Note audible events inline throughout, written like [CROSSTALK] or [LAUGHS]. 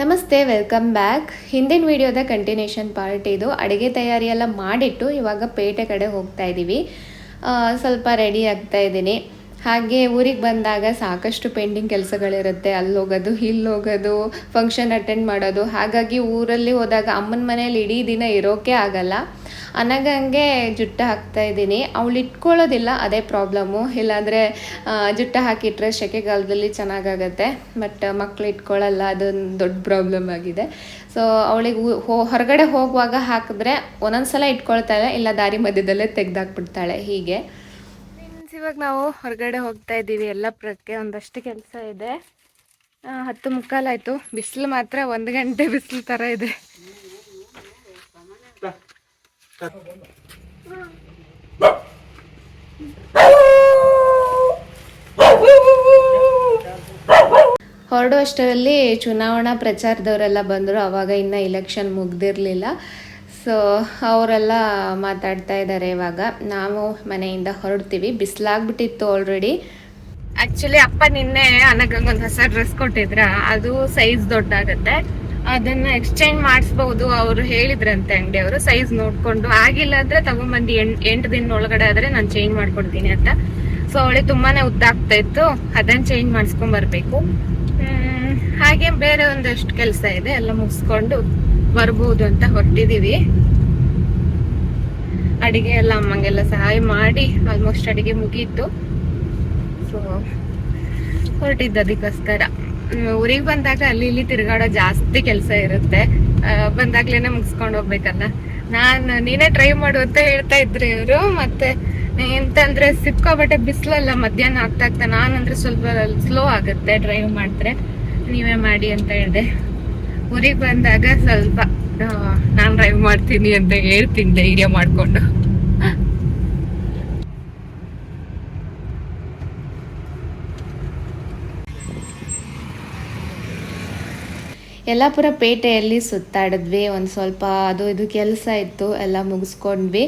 ನಮಸ್ತೆ, welcome back. ಹಿಂದಿನ ವಿಡಿಯೋದ ಕಂಟಿನ್ಯೂಷನ್ ಪಾರ್ಟ್ ಇದು. ಅಡುಗೆ ತಯಾರಿ ಎಲ್ಲ ಮಾಡಿಟ್ಟು ಇವಾಗ ಪೇಟೆ ಕಡೆ ಹೋಗ್ತಾ ಇದ್ದೀವಿ ಸ್ವಲ್ಪ ರೆಡಿ ಆಗ್ತಾ ಇದ್ದೀನಿ. ಹಾಗೆ ಊರಿಗೆ ಬಂದಾಗ ಸಾಕಷ್ಟು ಪೆಂಡಿಂಗ್ ಕೆಲಸಗಳಿರುತ್ತೆ. ಅಲ್ಲಿ ಹೋಗೋದು, ಇಲ್ಲಿ ಹೋಗೋದು ಫಂಕ್ಷನ್ ಅಟೆಂಡ್ ಮಾಡೋದು. ಹಾಗಾಗಿ ಊರಲ್ಲಿ ಹೋದಾಗ ಅಮ್ಮನ ಮನೇಲಿ ಇಡೀ ದಿನ ಇರೋಕೆ ಆಗಲ್ಲ. ಅನಗಂಗೆ ಜುಟ್ಟ ಹಾಕ್ತಾ ಇದ್ದೀನಿ. ಅವಳು ಇಟ್ಕೊಳ್ಳೋದಿಲ್ಲ, ಅದೇ ಪ್ರಾಬ್ಲಮ್ಮು ಇಲ್ಲಾಂದರೆ ಜುಟ್ಟ ಹಾಕಿಟ್ರೆ ಸೆಕೆಗಾಲದಲ್ಲಿ ಚೆನ್ನಾಗಾಗತ್ತೆ. ಬಟ್ ಮಕ್ಕಳು ಇಟ್ಕೊಳ್ಳಲ್ಲ ಅದೊಂದು ದೊಡ್ಡ ಪ್ರಾಬ್ಲಮ್ ಆಗಿದೆ. ಸೊ ಅವಳಿಗೆ ಹೊರಗಡೆ ಹೋಗುವಾಗ ಹಾಕಿದ್ರೆ ಒಂದೊಂದ್ಸಲ ಇಟ್ಕೊಳ್ತಾಳೆ, ಇಲ್ಲ ದಾರಿ ಮಧ್ಯದಲ್ಲೇ ತೆಗೆದಾಕ್ಬಿಡ್ತಾಳೆ. ಹೀಗೆ. ಇವಾಗ ನಾವು ಹೊರಗಡೆ ಹೋಗ್ತಾ ಇದ್ದೀವಿ. ಎಲ್ಲಪ್ರಕ್ಕೆ ಒಂದಷ್ಟು ಕೆಲಸ ಇದೆ. ಹತ್ತು ಮುಕ್ಕಾಲಾಯಿತು ಬಿಸಿಲು ಮಾತ್ರ ಒಂದು ಗಂಟೆ ಬಿಸಿಲು ಥರ ಇದೆ. ಹೊರಡೋ ಅಷ್ಟರಲ್ಲಿ ಚುನಾವಣಾ ಪ್ರಚಾರದವರೆಲ್ಲ ಬಂದರು, ಅವಾಗ ಇನ್ನು ಇಲೆಕ್ಷನ್ ಮುಗ್ದಿರಲಿಲ್ಲ. ಸೊ ಅವರೆಲ್ಲ ಮಾತಾಡ್ತಾ ಇದ್ದಾರೆ ಇವಾಗ. ನಾವು ಮನೆಯಿಂದ ಹೊರಡ್ತೀವಿ. ಬಿಸಿಲಾಗ್ಬಿಟ್ಟಿತ್ತು ಆಲ್ರೆಡಿ ಆ್ಯಕ್ಚುಲಿ ಅಪ್ಪ ನಿನ್ನೆ ಅನಗಂಗೆ ಒಂದು ಹೊಸ ಡ್ರೆಸ್ ಕೊಟ್ಟಿದ್ರ. ಅದು ಸೈಜ್ ದೊಡ್ಡಾಗತ್ತೆ. ಅದನ್ನ ಎಕ್ಸ್ಚೇಂಜ್ ಮಾಡಿಸ್ಬಹುದು ಅವರು ಹೇಳಿದ್ರಂತೆ ಅಂಗಡಿಯವರು. ಸೈಜ್ ನೋಡ್ಕೊಂಡು ಆಗಿಲ್ಲ ಅಂದ್ರೆ ತಗೊಂಡ್ಬಂದು ಎಂಟ್ ದಿನ ಒಳಗಡೆ ಆದ್ರೆ ನಾನು ಚೇಂಜ್ ಮಾಡ್ಕೊಡ್ತೀನಿ ಅಂತ. ಸೊ ಅವಳಿಗೆ ತುಂಬಾನೇ ಉದ್ದ ಆಗ್ತಾ ಇತ್ತು. ಅದನ್ನ ಚೇಂಜ್ ಮಾಡಿಸ್ಕೊಂಡ್ ಬರ್ಬೇಕು. ಹಾಗೆ ಬೇರೆ ಒಂದಷ್ಟು ಕೆಲಸ ಇದೆ. ಎಲ್ಲ ಮುಗಿಸ್ಕೊಂಡು ಬರ್ಬೋದು ಅಂತ ಹೊರಟಿದೀವಿ. ಅಡಿಗೆ ಎಲ್ಲ ಅಮ್ಮಂಗೆಲ್ಲ ಸಹಾಯ ಮಾಡಿ ಆಲ್ಮೋಸ್ಟ್ ಅಡಿಗೆ ಮುಗೀತು. ಸೊ ಹೊರಟಿದ್ದು ಅದಕ್ಕೋಸ್ಕರ. ಊರಿಗೆ ಬಂದಾಗ ಅಲ್ಲಿ ಇಲ್ಲಿ ತಿರುಗಾಡೋ ಜಾಸ್ತಿ ಕೆಲಸ ಇರುತ್ತೆ. ಬಂದಾಗ್ಲೇನೆ ಮುಗಿಸ್ಕೊಂಡು ಹೋಗ್ಬೇಕಲ್ಲ. ನಾನು, ನೀನೇ ಟ್ರೈ ಮಾಡು ಅಂತ ಹೇಳ್ತಾ ಇದ್ರಿ ಇವರು, ಮತ್ತೆ ಎಂತಂದ್ರೆ ಸಿಕ್ಕಾಬಟ್ಟೆ ಬಿಸಿಲಲ್ಲ, ಮಧ್ಯಾಹ್ನ ಆಗ್ತಾ ಆಗ್ತಾ ನಾನಂದ್ರೆ ಸ್ವಲ್ಪ ಸ್ಲೋ ಆಗುತ್ತೆ ಡ್ರೈವ್ ಮಾಡಿದ್ರೆ. ನೀವೇ ಮಾಡಿ ಅಂತ ಹೇಳಿದೆ. ಊರಿಗೆ ಬಂದಾಗ ಸ್ವಲ್ಪ ನಾನು ಡ್ರೈವ್ ಮಾಡ್ತೀನಿ ಅಂತ ಹೇಳ್ತೀನಿ ಧೈರ್ಯ ಮಾಡ್ಕೊಂಡು. ಯಲ್ಲಾಪುರ ಪೇಟೆಯಲ್ಲಿ ಸುತ್ತಾಡಿದ್ವಿ. ಒಂದು ಸ್ವಲ್ಪ ಅದು ಇದು ಕೆಲಸ ಇತ್ತು ಎಲ್ಲ ಮುಗಿಸ್ಕೊಂಡ್ವಿ.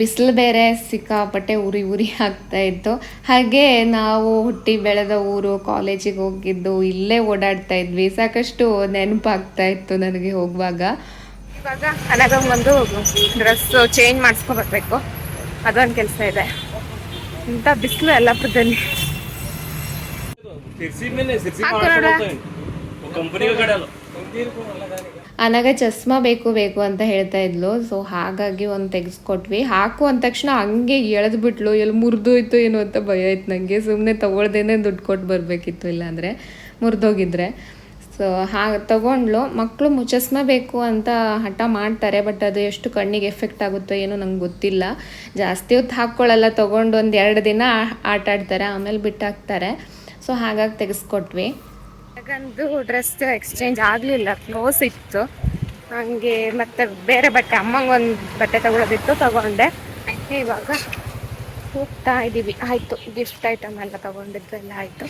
ಬಿಸಿಲು ಬೇರೆ ಸಿಕ್ಕಾಪಟ್ಟೆ ಉರಿ ಉರಿ ಆಗ್ತಾ ಇತ್ತು. ಹಾಗೆ ನಾವು ಹುಟ್ಟಿ ಬೆಳೆದ ಊರು ಕಾಲೇಜಿಗೆ ಹೋಗಿದ್ದು ಇಲ್ಲೇ ಓಡಾಡ್ತಾ ಇದ್ವಿ. ಸಾಕಷ್ಟು ನೆನಪಾಗ್ತಾ ಇತ್ತು ನನಗೆ ಹೋಗುವಾಗ. ಇವಾಗ ಒಂದು ಡ್ರೆಸ್ ಚೇಂಜ್ ಮಾಡಿಸ್ಕೊಬರ್ಬೇಕು ಅದೊಂದು ಕೆಲಸ ಇದೆ. ಇಂಥ ಬಿಸಿಲು ಯಲ್ಲಾಪುರದಲ್ಲಿ. ಅನಾಗ ಚಸ್ಮಾ ಬೇಕು ಬೇಕು ಅಂತ ಹೇಳ್ತಾ ಇದ್ಲು. ಸೊ ಹಾಗಾಗಿ ಒಂದು ತೆಗೆಸ್ಕೊಟ್ವಿ. ಹಾಕು ಅಂದ ತಕ್ಷಣ ಹಂಗೆ ಎಳೆದು ಬಿಟ್ಲು. ಎಲ್ಲಿ ಮುರಿದೋಯ್ತು ಏನು ಅಂತ ಭಯ ಆಯ್ತು ನನಗೆ ಸುಮ್ಮನೆ ತಗೊಳ್ದೇನೆ ದುಡ್ಡು ಕೊಟ್ಟು ಬರಬೇಕಿತ್ತು, ಇಲ್ಲಾಂದರೆ ಮುರಿದೋಗಿದ್ರೆ. ಸೊ ಹಾಗೆ ತಗೊಂಡ್ಲು. ಮಕ್ಕಳು ಮುಚ್ಚಸ್ಮ ಬೇಕು ಅಂತ ಹಠ ಮಾಡ್ತಾರೆ, ಬಟ್ ಅದು ಎಷ್ಟು ಕಣ್ಣಿಗೆ ಎಫೆಕ್ಟ್ ಆಗುತ್ತೋ ಏನೋ ನಂಗೆ ಗೊತ್ತಿಲ್ಲ. ಜಾಸ್ತಿ ಹೊತ್ತು ಹಾಕ್ಕೊಳ್ಳಲ್ಲ ತೊಗೊಂಡು ಒಂದು ಎರಡು ದಿನ ಆಟಾಡ್ತಾರೆ, ಆಮೇಲೆ ಬಿಟ್ಟಾಕ್ತಾರೆ. ಸೊ ಹಾಗಾಗಿ ತೆಗೆಸ್ಕೊಟ್ವಿ. ಹಾಗಂದು ಡ್ರೆಸ್ ಎಕ್ಸ್ಚೇಂಜ್ ಆಗಲಿಲ್ಲ ಕ್ಲೋಸ್ ಇತ್ತು. ಹಾಗೆ ಮತ್ತೆ ಬೇರೆ ಬಟ್ಟೆ, ಅಮ್ಮಗೆ ಒಂದು ಬಟ್ಟೆ ತಗೊಳ್ಳೋದಿತ್ತು ತಗೊಂಡೆ. ಇವಾಗ ಹೋಗ್ತಾ ಇದ್ದೀವಿ ಆಯಿತು ಗಿಫ್ಟ್ ಐಟಮ್ ಎಲ್ಲ ತಗೊಂಡಿದ್ದೆಲ್ಲ ಆಯಿತು.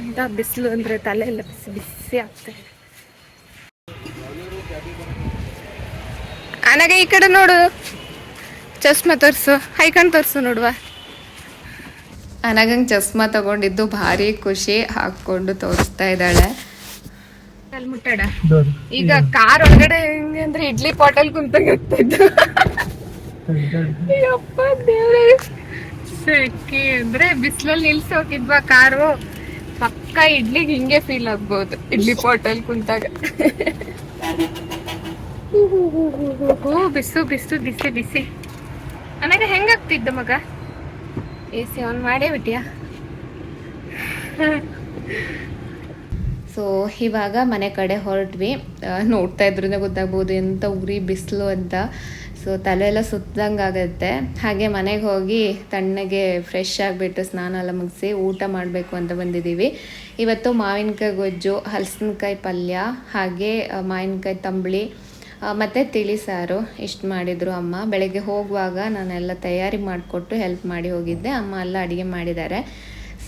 ಎಂತ ಬಿಸಿಲು ಅಂದರೆ ತಲೆ ಎಲ್ಲ ಬಿಸಿ ಬಿಸಿ ಆಗ್ತದೆ ನನಗೆ ಈ ಕಡೆ ನೋಡು. ಚಸ್ಮಾ ತೋರಿಸು. ಹೈಕಂಡ್ ತೋರಿಸು ನೋಡುವ. ನನಗಂಗೆ ಚಸ್ಮಾ ತಗೊಂಡಿದ್ದು ಭಾರಿ ಖುಷಿ ಹಾಕೊಂಡು ತೋರಿಸ್ತಾ ಇದ್ದಾಳೆ. ಅಲ್ಲಿ ಮುಟ್ಟಾಡ? ಈಗ ಕಾರ್ ಒಳಗಡೆ ಹೆಂಗೆ ಅಂದ್ರೆ ಇಡ್ಲಿ ಪಾಟಲ್ ಕುಂತಂಗೆ ಆಗ್ತಿದ್ದು ಅಯ್ಯಪ್ಪ ದೇವ್ರೆ. ಸೆಕೆ ಅಂದ್ರೆ ಬಿಸಿಲಲ್ಲಿ ನಿಲ್ಸಿ ಹೋಗಿದ್ವಾ ಕಾರು? ಪಕ್ಕ ಇಡ್ಲಿಗೆ ಹಿಂಗೆ ಫೀಲ್ ಆಗ್ಬೋದು ಇಡ್ಲಿ ಪಾಟಲ್ ಕುಂತಾಗ. ಬಿಸು ಬಿಸು ಬಿಸಿ ಬಿಸಿ. ನನಗೆ ಹೆಂಗಾಗ್ತಿದ್ದ ಮಗ? ಎ ಸಿ ಆನ್ ಮಾಡೇ ಬಿಟ್ಟಿಯಾ ಸೊ ಇವಾಗ ಮನೆ ಕಡೆ ಹೊರಟ್ವಿ. ನೋಡ್ತಾ ಇದ್ರೂ ಗೊತ್ತಾಗ್ಬೋದು ಎಂಥ ಉರಿ ಬಿಸಿಲು ಅಂತ. ಸೊ ತಲೆ ಎಲ್ಲ ಸುತ್ತದಂಗೆ ಆಗುತ್ತೆ. ಹಾಗೆ ಮನೆಗೆ ಹೋಗಿ ತಣ್ಣಗೆ ಫ್ರೆಶ್ ಆಗಿಬಿಟ್ಟು ಸ್ನಾನ ಎಲ್ಲ ಮುಗಿಸಿ ಊಟ ಮಾಡಬೇಕು ಅಂತ ಬಂದಿದ್ದೀವಿ. ಇವತ್ತು ಮಾವಿನಕಾಯಿ ಗೊಜ್ಜು, ಹಲಸಿನಕಾಯಿ ಪಲ್ಯ, ಹಾಗೆ ಮಾವಿನಕಾಯಿ ತಂಬಳಿ ಮತ್ತೆ ತಿಳಿ ಸಾರು ಇಷ್ಟು ಮಾಡಿದರು ಅಮ್ಮ. ಬೆಳಗ್ಗೆ ಹೋಗುವಾಗ ನಾನೆಲ್ಲ ತಯಾರಿ ಮಾಡಿಕೊಟ್ಟು ಹೆಲ್ಪ್ ಮಾಡಿ ಹೋಗಿದ್ದೆ. ಅಮ್ಮ ಎಲ್ಲ ಅಡುಗೆ ಮಾಡಿದ್ದಾರೆ.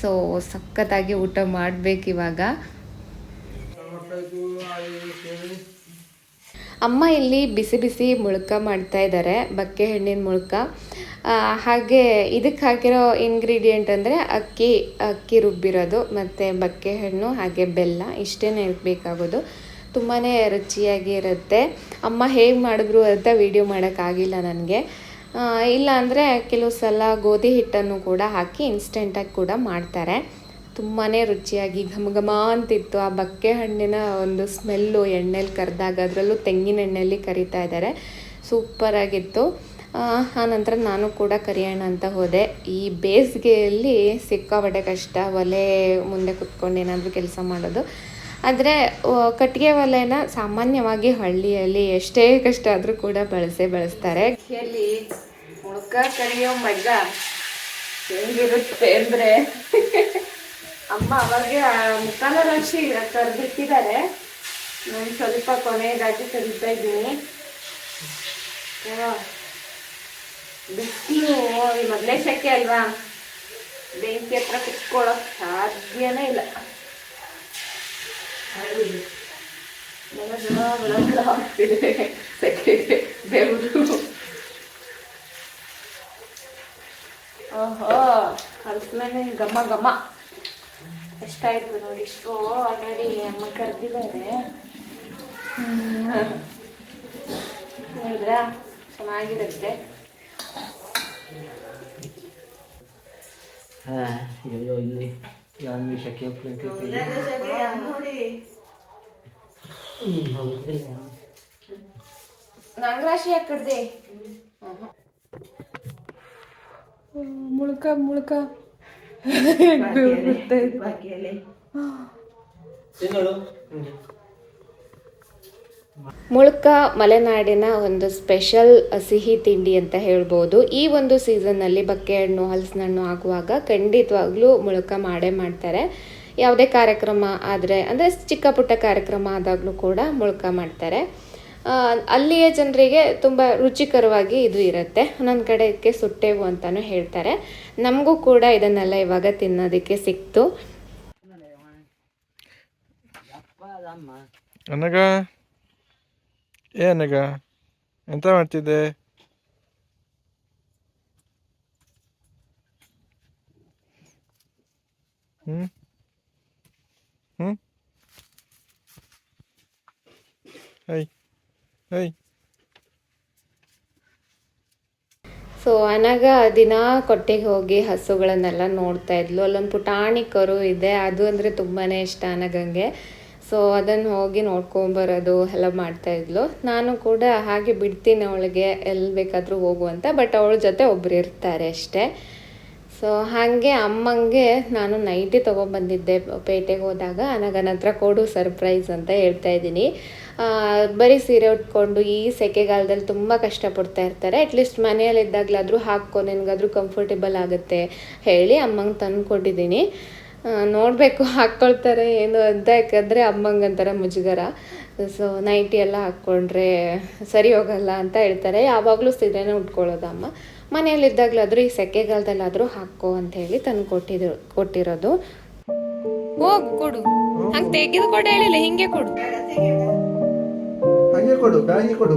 ಸೊ ಸಖತ್ತಾಗಿ ಊಟ ಮಾಡಬೇಕು ಇವಾಗ. ಅಮ್ಮ ಇಲ್ಲಿ ಬಿಸಿ ಬಿಸಿ ಮುಳ್ಕ ಮಾಡ್ತಾ ಇದ್ದಾರೆ. ಬಕ್ಕೆ ಹಣ್ಣಿನ ಮುಳ್ಕ ಹಾಗೆ ಇದಕ್ಕೆ ಹಾಕಿರೋ ಇಂಗ್ರೀಡಿಯೆಂಟ್ ಅಂದರೆ ಅಕ್ಕಿ ಅಕ್ಕಿ ರುಬ್ಬಿರೋದು, ಮತ್ತು ಬಕ್ಕೆ ಹಣ್ಣು ಹಾಗೆ ಬೆಲ್ಲ ಇಷ್ಟೇ ಬೇಕಾಗೋದು ತುಂಬಾ ರುಚಿಯಾಗಿರುತ್ತೆ ಅಮ್ಮ ಹೇಗೆ ಮಾಡಿದ್ರು ಅಂತ ವೀಡಿಯೋ ಮಾಡೋಕ್ಕಾಗಿಲ್ಲ ನನಗೆ. ಇಲ್ಲ ಅಂದರೆ ಕೆಲವು ಸಲ ಗೋಧಿ ಹಿಟ್ಟನ್ನು ಕೂಡ ಹಾಕಿ ಇನ್ಸ್ಟೆಂಟಾಗಿ ಕೂಡ ಮಾಡ್ತಾರೆ. ತುಂಬಾ ರುಚಿಯಾಗಿ ಘಮ ಘಮ ಅಂತಿತ್ತು. ಆ ಬಕ್ಕೆ ಹಣ್ಣಿನ ಒಂದು ಸ್ಮೆಲ್ಲು ಎಣ್ಣೆಲಿ ಕರೆದಾಗ ಅದರಲ್ಲೂ ತೆಂಗಿನ ಎಣ್ಣೆಯಲ್ಲಿ ಕರಿತಾ ಇದ್ದಾರೆ. ಸೂಪರಾಗಿತ್ತು ಆನಂತರ ನಂತರ ನಾನು ಕೂಡ ಕರಿಯೋಣ ಅಂತ ಹೋದೆ. ಈ ಬೇಸಿಗೆಯಲ್ಲಿ ಸಿಕ್ಕಾಪಟ್ಟೆ ಕಷ್ಟ. ಒಲೆ ಮುಂದೆ ಕುತ್ಕೊಂಡು ಏನಾದರೂ ಕೆಲಸ ಮಾಡೋದು. ಆದರೆ ಕಟ್ಟಿಗೆ ಒಲೆನ ಸಾಮಾನ್ಯವಾಗಿ ಹಳ್ಳಿಯಲ್ಲಿ ಎಷ್ಟೇ ಕಷ್ಟ ಆದರೂ ಕೂಡ ಬಳಸೇ ಬಳಸ್ತಾರೆ. ಎಲ್ಲಿ ಮುಳ್ಕ ಕರಿಯೋ ಮಜ ಹೆಂಗಿರುತ್ತೆ ಅಂದರೆ? ಅಮ್ಮ ಅವಾಗೆ ಮುಖಾನ ರಾಶಿ ಕರೆದಿಟ್ಟಿದ್ದಾರೆ. ನಾನು ಸ್ವಲ್ಪ ಕೊನೆಯದಾಗಿ ಕರಿತಾ ಇದ್ದೀನಿ. ಬಿಸಿಲು ಮೊದಲೇ ಶೆಕೆ ಅಲ್ವಾ? ಬೆಂಕಿ ಹತ್ರ ಕುತ್ಕೊಳ್ಳೋಕೆ ಸಾಧ್ಯನೇ ಇಲ್ಲ. ನನ್ನ ಜನ ಬೆಳಗ್ಲ ಆಗ್ತಿದೆ ಸೆಕೆಗೆ ಬೆವರು ಓಹೋ ಕಲ್ಸ್ಮೇಲೆ ಘಮ ಘಮ ಎಷ್ಟಾಯ್ತು ನೋಡಿ ಇಷ್ಟು ಆಲ್ರೆಡಿ ಅಮ್ಮ ಕರೆದಿದ್ದಾರೆ. ನೋಡಿದ್ರಾ? ಚೆನ್ನಾಗಿರುತ್ತೆ. ಹಾ ಇಲ್ಲಿ ನಾನು ವಿಷಕ್ಕೆ ನಂಗ್ರಾಶಿ ಯಾಕಡ್ದೆ ಮುಳ್ಕ ಮುಳ್ಕ. ಮುಳ್ಕ ಮಲೆನಾಡಿನ ಒಂದು ಸ್ಪೆಷಲ್ ಸಿಹಿ ತಿಂಡಿ ಅಂತ ಹೇಳ್ಬೋದು. ಈ ಒಂದು ಸೀಸನ್ನಲ್ಲಿ ಬಕ್ಕೆಹಣ್ಣು ಹಲಸಿನ ಹಣ್ಣು ಆಗುವಾಗ ಖಂಡಿತವಾಗ್ಲೂ ಮುಳ್ಕ ಮಾಡೇ ಮಾಡ್ತಾರೆ. ಯಾವುದೇ ಕಾರ್ಯಕ್ರಮ ಆದರೆ, ಅಂದರೆ ಚಿಕ್ಕ ಪುಟ್ಟ ಕಾರ್ಯಕ್ರಮ ಆದಾಗಲೂ ಕೂಡ ಮುಳ್ಕ ಮಾಡ್ತಾರೆ. ಅಲ್ಲಿಯ ಜನರಿಗೆ ತುಂಬ ರುಚಿಕರವಾಗಿ ಇದು ಇರುತ್ತೆ. ಒಂದೊಂದು ಕಡೆ ಇದಕ್ಕೆ ಸುಟ್ಟೆವು ಅಂತಲೂ ಹೇಳ್ತಾರೆ. ನಮಗೂ ಕೂಡ ಇದನ್ನೆಲ್ಲ ಇವಾಗ ತಿನ್ನೋದಕ್ಕೆ ಸಿಕ್ತು. ಅನಗ ಏನಗ ಎಂತ ಮಾಡ್ತಿದ್ದೆ? ಹ್ಮ್ ಹ್ಮ್ ಹೈ ಹೈ ಸೊ ಅನಗ ದಿನ ಕೊಟ್ಟಿಗೆ ಹೋಗಿ ಹಸುಗಳನ್ನೆಲ್ಲ ನೋಡ್ತಾ ಇದ್ಲು. ಅಲ್ಲೊಂದು ಪುಟಾಣಿ ಕರು ಇದೆ. ಅದು ಅಂದರೆ ತುಂಬಾ ಇಷ್ಟ ಅನಗಂಗೆ ಸೊ ಅದನ್ನು ಹೋಗಿ ನೋಡ್ಕೊಂಬರೋದು ಎಲ್ಲ ಮಾಡ್ತಾ ಇದ್ಲು. ನಾನು ಕೂಡ ಹಾಗೆ ಬಿಡ್ತೀನಿ ಅವಳಿಗೆ ಎಲ್ಲಿ ಬೇಕಾದರೂ ಹೋಗು ಅಂತ. ಬಟ್ ಅವಳ ಜೊತೆ ಒಬ್ರು ಇರ್ತಾರೆ ಅಷ್ಟೇ. ಸೊ ಹಾಗೆ ಅಮ್ಮಂಗೆ ನಾನು ನೈಟಿ ತೊಗೊಂಬಂದಿದ್ದೆ ಪೇಟೆಗೆ ಹೋದಾಗ. ನನಗೆ ನನ್ನ ಹತ್ರ ಕೊಡು ಸರ್ಪ್ರೈಸ್ ಅಂತ ಹೇಳ್ತಾ ಇದ್ದೀನಿ. ಬರೀ ಸೀರೆ ಉಟ್ಕೊಂಡು ಈ ಸೆಕೆಗಾಲದಲ್ಲಿ ತುಂಬ ಕಷ್ಟಪಡ್ತಾ ಇರ್ತಾರೆ. ಅಟ್ಲೀಸ್ಟ್ ಮನೆಯಲ್ಲಿದ್ದಾಗಲಾದರೂ ಹಾಕೋ ನಿನಗಾದರೂ ಕಂಫರ್ಟೇಬಲ್ ಆಗುತ್ತೆ ಹೇಳಿ ಅಮ್ಮಂಗೆ ತಂದು ಕೊಟ್ಟಿದ್ದೀನಿ ನೋಡಬೇಕು ಹಾಕ್ಕೊಳ್ತಾರೆ ಏನು ಅಂತ, ಯಾಕಂದರೆ ಅಮ್ಮಂಗೆ ಒಂಥರ ಮುಜುಗರ. ಸೊ ನೈಟಿ ಎಲ್ಲ ಹಾಕ್ಕೊಂಡ್ರೆ ಸರಿ ಹೋಗಲ್ಲ ಅಂತ ಹೇಳ್ತಾರೆ. ಯಾವಾಗಲೂ ಸೀರೆನೇ ಉಟ್ಕೊಳ್ಳೋದು ಅಮ್ಮ ಮನೆಯಲ್ಲಿದ್ದಾಗಲಾದರೂ ಈ ಸೆಕೆಗಾಲದಲ್ಲಾದರೂ ಹಾಕೋ ಅಂತ ಹೇಳಿ ತಂದು ಕೊಟ್ಟಿದ್ರು ಕೊಟ್ಟಿರೋದು. ಹೋಗು ಕೊಡು. ಹಂಗೆ. ತೆಗೆದು ಕೊಡು ಹೇಳಿಲ್ಲ ಹಿಂಗೆ ಕೊಡು. ಹಂಗೆ ಕೊಡು ಕೊಡು.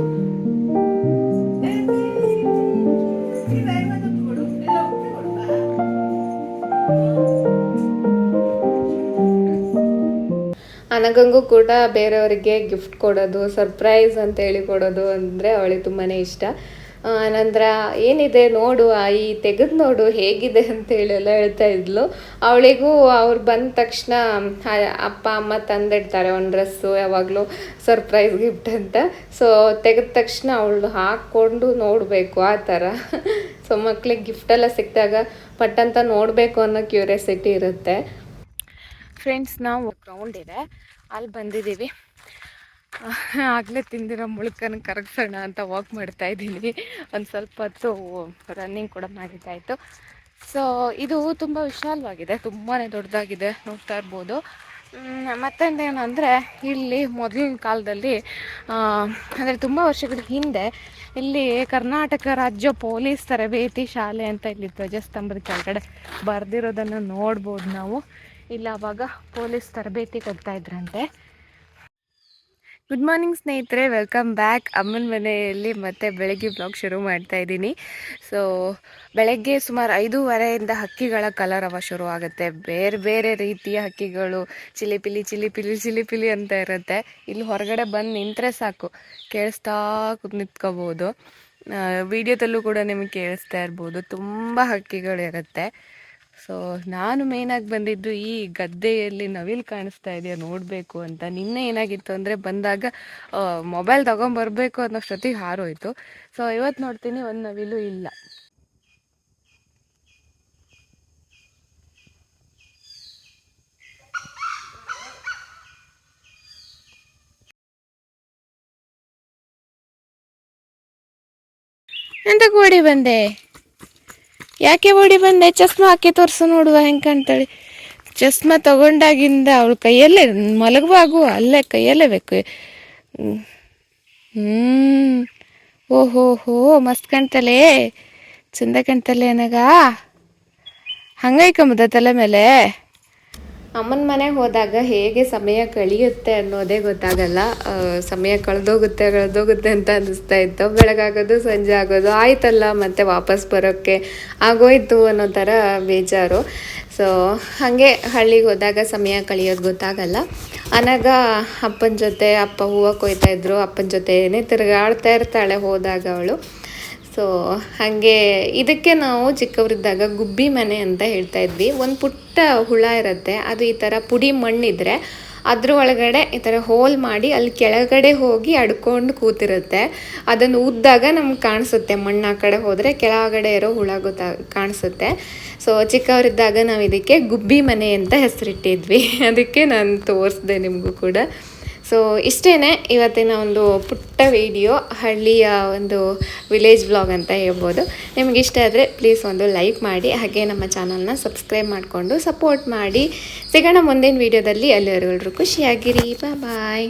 ಅನಗಂಗೂ ಕೂಡ ಬೇರೆಯವರಿಗೆ ಗಿಫ್ಟ್ ಕೊಡೋದು ಸರ್ಪ್ರೈಸ್ ಅಂತ ಹೇಳಿ ಕೊಡೋದು ಅಂದರೆ ಅವಳಿಗೆ ತುಂಬಾ ಇಷ್ಟ. ನಂತರ ಏನಿದೆ ನೋಡು ಈ ತೆಗೆದು ನೋಡು, ಹೇಗಿದೆ ಅಂತೇಳಿ ಎಲ್ಲ ಹೇಳ್ತಾ ಇದ್ಲು. ಅವಳಿಗೂ ಅವ್ರು ಬಂದ ತಕ್ಷಣ ಅಪ್ಪ, ಅಮ್ಮ ತಂದಿಡ್ತಾರೆ ಒಂದು ಡ್ರೆಸ್ಸು, ಯಾವಾಗಲೂ ಸರ್ಪ್ರೈಸ್ ಗಿಫ್ಟ್ ಅಂತ. ಸೊ ತೆಗೆದ ತಕ್ಷಣ ಅವಳು ಹಾಕ್ಕೊಂಡು ನೋಡಬೇಕು ಆ ಥರ. [LAUGHS] ಸೊ ಮಕ್ಳಿಗೆ ಗಿಫ್ಟೆಲ್ಲ ಸಿಕ್ಕಿದಾಗ ಪಟ್ಟಂತ ನೋಡಬೇಕು ಅನ್ನೋ ಕ್ಯೂರಿಯಾಸಿಟಿ ಇರುತ್ತೆ. ಫ್ರೆಂಡ್ಸ್ ನಾವು ಗ್ರೌಂಡ್ ಇದೆ. ಅಲ್ಲಿ ಬಂದಿದ್ದೀವಿ. [LAUGHS] ಆಗಲೇ ತಿಂದಿರೋ ಮುಳುಕನ ಕರಗಿಸೋಣ ಅಂತ ವಾಕ್ ಮಾಡ್ತಾ ಇದ್ದೀನಿ. ಒಂದು ಸ್ವಲ್ಪ ಹೊತ್ತು ರನ್ನಿಂಗ್ ಕೂಡ ಮಾಡಿದ್ದಾಯಿತು. ಸೊ ಇದು ತುಂಬ ವಿಶಾಲವಾಗಿದೆ ತುಂಬಾ ದೊಡ್ಡದಾಗಿದೆ, ನೋಡ್ತಾ ಇರ್ಬೋದು. ಮತ್ತೊಂದೇನು ಅಂದರೆ ಇಲ್ಲಿ ಮೊದಲಿನ ಕಾಲದಲ್ಲಿ ಅಂದರೆ ತುಂಬ ವರ್ಷಗಳ ಹಿಂದೆ, ಇಲ್ಲಿ ಕರ್ನಾಟಕ ರಾಜ್ಯ ಪೊಲೀಸ್ ತರಬೇತಿ ಶಾಲೆ ಅಂತ ಇಲ್ಲಿ ಧ್ವಜಸ್ತಂಭದ ಕೆಳಗಡೆ ಬರೆದಿರೋದನ್ನು ನೋಡ್ಬೋದು ನಾವು. ಇಲ್ಲಿ ಆವಾಗ ಪೊಲೀಸ್ ತರಬೇತಿ ಕೊಡ್ತಾ ಇದ್ರಂತೆ. ಗುಡ್ ಮಾರ್ನಿಂಗ್ ಸ್ನೇಹಿತರೆ. ವೆಲ್ಕಮ್ ಬ್ಯಾಕ್ ಅಮ್ಮನ ಮನೆಯಲ್ಲಿ ಮತ್ತೆ ಬೆಳಗ್ಗೆ ಬ್ಲಾಗ್ ಶುರು ಮಾಡ್ತಾ ಇದ್ದೀನಿ. ಸೊ ಬೆಳಗ್ಗೆ ಸುಮಾರು ಐದೂವರೆಯಿಂದ ಹಕ್ಕಿಗಳ ಅವ ಶುರು ಆಗುತ್ತೆ. ಬೇರೆ ಬೇರೆ ರೀತಿಯ ಹಕ್ಕಿಗಳು, ಚಿಲಿಪಿಲಿ ಚಿಲಿಪಿಲಿ ಚಿಲಿಪಿಲಿ ಅಂತ ಇರುತ್ತೆ. ಇಲ್ಲಿ ಹೊರಗಡೆ ಬಂದು ನಿಂತರೆ ಸಾಕು. ಕೇಳಿಸ್ತಾ ನಿಂತ್ಕೋಬೋದು. ವಿಡಿಯೋದಲ್ಲೂ ಕೂಡ ನಿಮಗೆ ಕೇಳಿಸ್ತಾ ಇರ್ಬೋದು. ತುಂಬ ಹಕ್ಕಿಗಳಿರುತ್ತೆ. ಸೊ ನಾನು ಮೇಯ್ನಾಗಿ ಬಂದಿದ್ದು ಈ ಗದ್ದೆಯಲ್ಲಿ ನವಿಲು ಕಾಣಿಸ್ತಾ ಇದೆಯಾ ನೋಡಬೇಕು ಅಂತ. ನಿನ್ನೆ ಏನಾಗಿತ್ತು ಅಂದರೆ ಬಂದಾಗ ಮೊಬೈಲ್ ತೊಗೊಂಬರ್ಬೇಕು ಅನ್ನೋಷ್ಟೊತ್ತಿಗೆ ಹಾರೋಯ್ತು. ಸೊ ಇವತ್ತು ನೋಡ್ತೀನಿ ಒಂದು ನವಿಲು ಇಲ್ಲ. ಎಂತ ಕೋಡಿ ಬಂದೆ? ಯಾಕೆ ಓಡಿ ಬಂದೆ? ಚಸ್ಮಾ ಹಾಕಿ ತೋರಿಸು ನೋಡುವ ಹೆಂಗೆ ಕಾಣ್ತಾಳೆ. ಚಸ್ಮಾ ತಗೊಂಡಾಗಿಂದ ಅವಳ ಕೈಯಲ್ಲೇ ಮಲಗುವಾಗುವ ಅಲ್ಲೇ ಕೈಯಲ್ಲೇ ಬೇಕು. ಹ್ಞೂ ಓಹೋ ಹೋ, ಮಸ್ತ್ ಕಾಣ್ತಲೇ. ಚಂದ ಕಾಣ್ತಾಳೆ ನನಗ ಹಂಗೈಕಂಬುದ ತಲೆ ಮೇಲೆ. ಅಮ್ಮನ ಮನೆ ಹೋದಾಗ ಹೇಗೆ ಸಮಯ ಕಳೆಯುತ್ತೆ ಅನ್ನೋದೇ ಗೊತ್ತಾಗಲ್ಲ. ಸಮಯ ಕಳೆದೋಗುತ್ತೆ ಕಳೆದೋಗುತ್ತೆ ಅಂತ ಅನಿಸ್ತಾ ಇತ್ತು. ಬೆಳಗಾಗೋದು, ಸಂಜೆ ಆಗೋದು, ಆಯ್ತಲ್ಲ ಮತ್ತೆ ವಾಪಸ್ ಬರೋಕ್ಕೆ? ಆಗೋಯ್ತು ಅನ್ನೋ ಥರ ಬೇಜಾರು. ಸೊ ಹಾಗೆ ಹಳ್ಳಿಗೆ ಹೋದಾಗ ಸಮಯ ಕಳೆಯೋದು ಗೊತ್ತಾಗಲ್ಲ. ಅನಗ ಅಪ್ಪನ ಜೊತೆ ಅಪ್ಪ ಹೂವು ಕೊಯ್ತಾ ಇದ್ರು. ಅಪ್ಪನ ಜೊತೆನೇ ತಿರುಗಾಡ್ತಾ ಇರ್ತಾಳೆ ಹೋದಾಗ ಅವಳು. ಸೊ ಹಾಗೆ ಇದಕ್ಕೆ ನಾವು ಚಿಕ್ಕವರಿದ್ದಾಗ ಗುಬ್ಬಿ ಮನೆ ಅಂತ ಹೇಳ್ತಾ ಇದ್ವಿ. ಒಂದು ಪುಟ್ಟ ಹುಳ ಇರುತ್ತೆ, ಅದು ಈ ಥರ ಪುಡಿ ಮಣ್ಣಿದ್ರೆ ಅದ್ರ ಒಳಗಡೆ ಈ ಥರ ಹೋಲ್ ಮಾಡಿ ಅಲ್ಲಿ ಕೆಳಗಡೆ ಹೋಗಿ ಅಡ್ಕೊಂಡು ಕೂತಿರುತ್ತೆ. ಅದನ್ನು ಉದ್ದಾಗ ನಮ್ಗೆ ಕಾಣಿಸುತ್ತೆ, ಮಣ್ಣು ಆ ಕಡೆ ಹೋದರೆ ಕೆಳಗಡೆ ಇರೋ ಹುಳ ಗೊತ್ತಾ ಕಾಣಿಸುತ್ತೆ. ಸೊ ಚಿಕ್ಕವರಿದ್ದಾಗ ನಾವು ಇದಕ್ಕೆ ಗುಬ್ಬಿ ಮನೆ ಅಂತ ಹೆಸರಿಟ್ಟಿದ್ವಿ. [LAUGHS] ಅದಕ್ಕೆ ನಾನು ತೋರಿಸ್ದೆ ನಿಮಗೂ ಕೂಡ. ಸೊ ಇಷ್ಟೇ ಇವತ್ತಿನ ಒಂದು ಪುಟ್ಟ ವಿಡಿಯೋ ಹಳ್ಳಿಯ ಒಂದು ವಿಲೇಜ್ ವ್ಲಾಗ್ ಅಂತ ಹೇಳ್ಬೋದು. ನಿಮಗೆ ಇಷ್ಟ ಆದರೆ ಪ್ಲೀಸ್ ಒಂದು ಲೈಕ್ ಮಾಡಿ, ಹಾಗೆ ನಮ್ಮ ಚಾನಲ್ನ ಸಬ್ಸ್ಕ್ರೈಬ್ ಮಾಡಿಕೊಂಡು ಸಪೋರ್ಟ್ ಮಾಡಿ. ಸಿಗೋಣ ಮುಂದಿನ ವಿಡಿಯೋದಲ್ಲಿ ಅಲ್ಲಿವರೆಗೂ ಖುಷಿಯಾಗಿರಿ. ಬಾಯ್